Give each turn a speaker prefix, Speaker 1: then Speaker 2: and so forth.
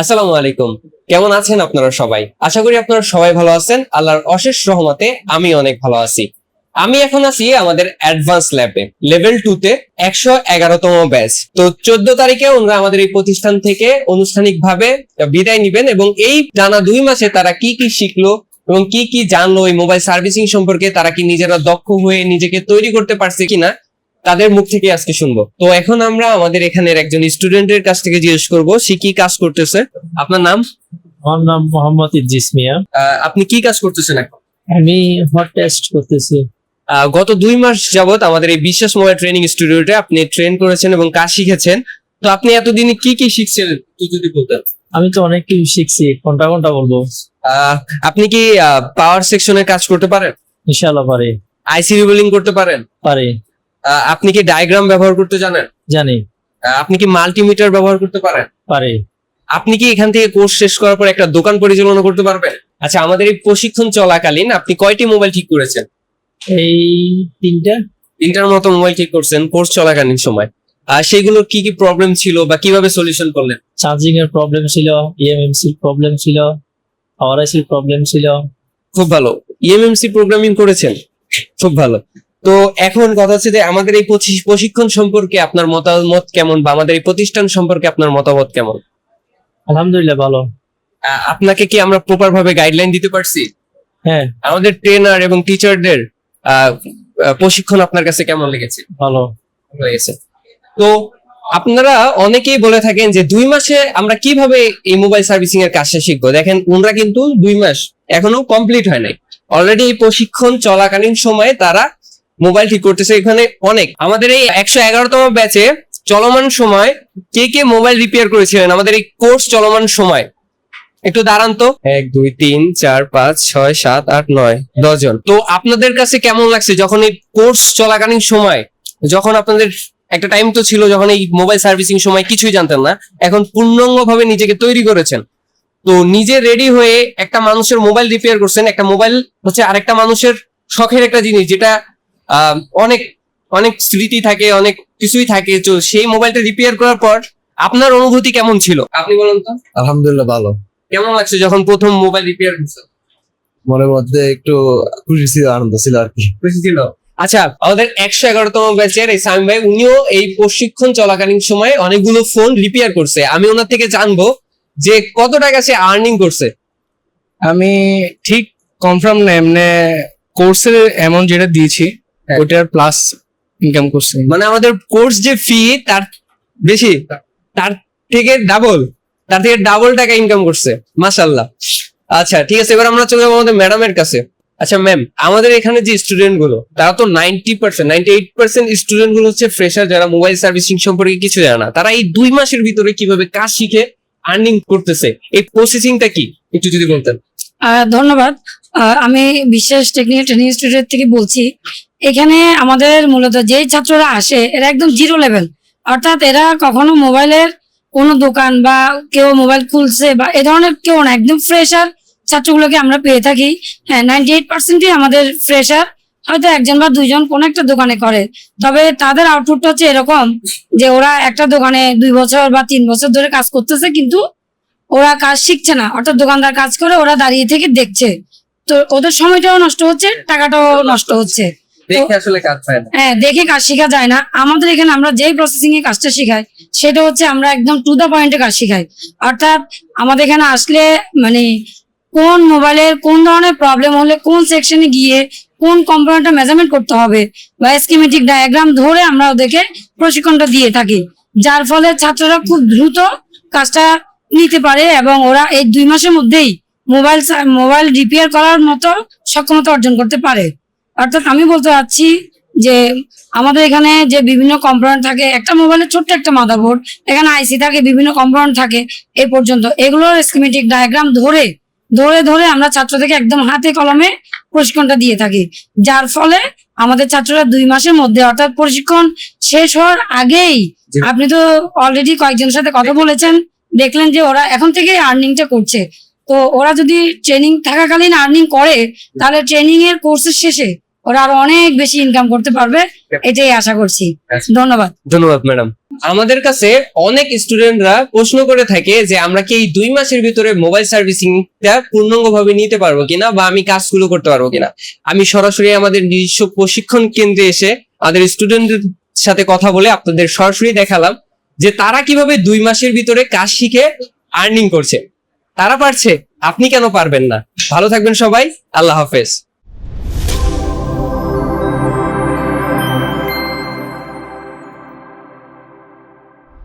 Speaker 1: আসসালামু আলাইকুম কেমন আছেন আপনারা সবাই আশা করি আপনারা সবাই ভালো আছেন আল্লাহর অশেষ রহমতে আমি অনেক ভালো আছি আমি এখন আছি আমাদের অ্যাডভান্স ল্যাবে লেভেল টু তে একশো এগারোতম ব্যাচ তো চোদ্দ তারিখে ওনারা আমাদের এই প্রতিষ্ঠান থেকে আনুষ্ঠানিকভাবে বিদায় নেবেন এবং এই টানা দুই মাসে তারা কি কি শিখলো এবং কি কি জানলো এই মোবাইল সার্ভিসিং সম্পর্কে তারা কি নিজেরা দক্ষ হয়ে নিজেকে তৈরি করতে পারছে কিনা তাদের মুখ থেকে আজকে শুনবো তো এখন আমরা আমাদের এখানের একজন স্টুডেন্টের কাছ থেকে জিজ্ঞেস করব সে কি কাজ করতেছে আপনার নাম
Speaker 2: আমার নাম মোহাম্মদ ইজিস মিয়া
Speaker 1: আপনি কি কাজ করতেছেন এখন
Speaker 2: আমি হট টেস্ট করতেছি
Speaker 1: গত দুই মাস যাবত আমাদের এই বিশ্বাস মোবাইল ট্রেনিং স্টুডিওতে আপনি ট্রেন করেছেন এবং কাজ শিখেছেন তো আপনি এতদিন কি কি শিখছেন তুই যদি বলতেন
Speaker 2: আমি তো অনেক কিছু শিখছি কোনটা কোনটা বলবো
Speaker 1: আপনি কি পাওয়ার সেকশনে কাজ করতে পারেন ইনশাআল্লাহ পারি আইসি রিবলিং করতে পারেন পারি আপনি কি ডায়াগ্রাম ব্যবহার করতে জানেন জানি আপনি কি মাল্টিমিটার ব্যবহার করতে পারেন পারে আপনি কি এখান থেকে কোর্স শেষ করার পর একটা দোকান পরিচালনা করতে পারবেন আচ্ছা আমাদের এই প্রশিক্ষণ চলাকালীন আপনি কয়টি মোবাইল ঠিক করেছেন
Speaker 2: এই তিনটা
Speaker 1: তিনটার মতো মোবাইল ঠিক করছেন কোর্স চলাকালীন সময় আর সেগুলোর কি কি প্রবলেম ছিল বা কিভাবে সলিউশন করলেন
Speaker 2: চার্জিং এর প্রবলেম ছিল ইএমএমসি e প্রবলেম ছিল আরআইসি প্রবলেম ছিল
Speaker 1: খুব ভালো ইএমএমসি e প্রোগ্রামিং করেছেন খুব ভালো তো এখন কথা হচ্ছে যে আমাদের এই প্রশিক্ষণ সম্পর্কে আপনার মতামত কেমন বা আমাদের এই প্রতিষ্ঠান সম্পর্কে আপনার মতামত কেমন
Speaker 2: আলহামদুলিল্লাহ ভালো
Speaker 1: আপনাকে কি আমরা প্রপার ভাবে গাইডলাইন দিতে পারছি হ্যাঁ আমাদের ট্রেনার এবং টিচারদের প্রশিক্ষণ আপনার কাছে কেমন লেগেছে
Speaker 2: ভালো লেগেছে
Speaker 1: তো আপনারা অনেকেই বলে থাকেন যে দুই মাসে আমরা কিভাবে এই মোবাইল সার্ভিসিং এর কাজটা শিখবো দেখেন ওনারা কিন্তু দুই মাস এখনো কমপ্লিট হয় নাই অলরেডি এই প্রশিক্ষণ চলাকালীন সময়ে তারা মোবাইল ঠিক করতেছে এখানে অনেক আমাদের এই একশো এগারোতম ব্যাচে চলমান সময় কে কে মোবাইল রিপেয়ার করেছিলেন আমাদের এই কোর্স চলমান সময় একটু দাঁড়ান তো
Speaker 2: এক দুই তিন চার পাঁচ ছয় সাত আট নয় দশজন
Speaker 1: তো আপনাদের কাছে কেমন লাগছে যখন এই কোর্স চলাকালীন সময় যখন আপনাদের একটা টাইম তো ছিল যখন এই মোবাইল সার্ভিসিং সময় কিছুই জানতেন না এখন ভাবে নিজেকে তৈরি করেছেন তো নিজে রেডি হয়ে একটা মানুষের মোবাইল রিপেয়ার করছেন একটা মোবাইল হচ্ছে আরেকটা মানুষের শখের একটা জিনিস যেটা অনেক অনেক স্মৃতি থাকে অনেক কিছুই থাকে তো সেই মোবাইলটা রিপেয়ার করার পর আপনার অনুভূতি কেমন ছিল আপনি বলুন তো
Speaker 2: আলহামদুলিল্লাহ ভালো
Speaker 1: কেমন লাগছে যখন প্রথম মোবাইল রিপেয়ার করছো
Speaker 2: মনের মধ্যে একটু খুশি ছিল আনন্দ ছিল আর কি
Speaker 1: খুশি ছিল আচ্ছা আমাদের একশো এগারোতম ব্যাচের এই সামি ভাই উনিও এই প্রশিক্ষণ চলাকালীন সময়ে অনেকগুলো ফোন রিপেয়ার করছে আমি ওনার থেকে জানবো যে কত টাকা সে আর্নিং করছে
Speaker 2: আমি ঠিক কনফার্ম না এমনি কোর্সের অ্যামাউন্ট যেটা দিয়েছি ওটার প্লাস ইনকাম করছে
Speaker 1: মানে আমাদের কোর্স যে ফি তার বেশি তার থেকে ডাবল তার থেকে ডাবল টাকা ইনকাম করছে মাসাল্লাহ আচ্ছা ঠিক আছে এবার আমরা চলে যাবো আমাদের ম্যাডামের কাছে আচ্ছা ম্যাম আমাদের এখানে যে স্টুডেন্ট গুলো তারা তো ninety percent ninety eight percent student গুলো হচ্ছে ফ্রেশার যারা মোবাইল সার্ভিসিং সম্পর্কে কিছু জানে না তারা এই দুই মাসের ভিতরে কিভাবে কাজ শিখে আর্নিং করতেছে এই প্রসেসিংটা কি একটু যদি বলতেন
Speaker 3: ধন্যবাদ আমি বিশ্বাস টেকনিক্যাল ট্রেনিং ইনস্টিটিউট থেকে বলছি এখানে আমাদের মূলত যে ছাত্ররা আসে এরা একদম জিরো লেভেল অর্থাৎ এরা কখনো মোবাইলের কোনো দোকান বা কেউ মোবাইল খুলছে বা এ ধরনের কেউ না একদম ফ্রেশার ছাত্রগুলোকে আমরা পেয়ে থাকি হ্যাঁ নাইনটি এইট পার্সেন্টই আমাদের ফ্রেশার হয়তো একজন বা দুইজন কোনো একটা দোকানে করে তবে তাদের আউটপুটটা হচ্ছে এরকম যে ওরা একটা দোকানে দুই বছর বা তিন বছর ধরে কাজ করতেছে কিন্তু ওরা কাজ শিখছে না অর্থাৎ দোকানদার কাজ করে ওরা দাঁড়িয়ে থেকে দেখছে তো ওদের সময়টাও নষ্ট হচ্ছে টাকাটাও নষ্ট হচ্ছে
Speaker 1: দেখে কাজ
Speaker 3: হ্যাঁ দেখে কাজ শেখা যায় না আমাদের এখানে আমরা যেই প্রসেসিং এ কাজটা শেখাই সেটা হচ্ছে আমরা একদম টু দা পয়েন্টে কাজ শেখাই অর্থাৎ আমাদের এখানে আসলে মানে কোন মোবাইলের কোন ধরনের প্রবলেম হলে কোন সেকশনে গিয়ে কোন কম্পোনেন্টটা মেজারমেন্ট করতে হবে বা স্কিমেটিক ডায়াগ্রাম ধরে আমরা ওদেরকে প্রশিক্ষণটা দিয়ে থাকি যার ফলে ছাত্ররা খুব দ্রুত কাজটা নিতে পারে এবং ওরা এই দুই মাসের মধ্যেই মোবাইল মোবাইল রিপেয়ার করার মতো সক্ষমতা অর্জন করতে পারে অর্থাৎ আমি বলতে চাচ্ছি যে আমাদের এখানে যে বিভিন্ন কম্পোনেন্ট থাকে একটা মোবাইলের ছোট্ট একটা বোর্ড এখানে আইসি থাকে বিভিন্ন কম্পোনেন্ট থাকে এ পর্যন্ত এগুলোর স্কিমেটিক ডায়াগ্রাম ধরে ধরে ধরে আমরা ছাত্রদেরকে একদম হাতে কলমে প্রশিক্ষণটা দিয়ে থাকি যার ফলে আমাদের ছাত্ররা দুই মাসের মধ্যে অর্থাৎ প্রশিক্ষণ শেষ হওয়ার আগেই আপনি তো অলরেডি কয়েকজনের সাথে কথা বলেছেন দেখলেন যে ওরা এখন থেকে আর্নিংটা করছে তো ওরা যদি ট্রেনিং থাকাকালীন আর্নিং করে তাহলে ট্রেনিং এর কোর্সের শেষে ওরা আরো অনেক বেশি ইনকাম করতে পারবে এটাই আশা করছি ধন্যবাদ
Speaker 1: ধন্যবাদ ম্যাডাম আমাদের কাছে অনেক স্টুডেন্টরা প্রশ্ন করে থাকে যে আমরা কি এই দুই মাসের ভিতরে মোবাইল সার্ভিসিংটা পূর্ণাঙ্গভাবে নিতে পারবো কিনা বা আমি কাজগুলো করতে পারবো কিনা আমি সরাসরি আমাদের নিজস্ব প্রশিক্ষণ কেন্দ্রে এসে আমাদের স্টুডেন্টদের সাথে কথা বলে আপনাদের সরাসরি দেখালাম যে তারা কিভাবে দুই মাসের ভিতরে কাজ শিখে আর্নিং করছে তারা পারছে আপনি কেন পারবেন না ভালো থাকবেন সবাই আল্লাহ হাফেজ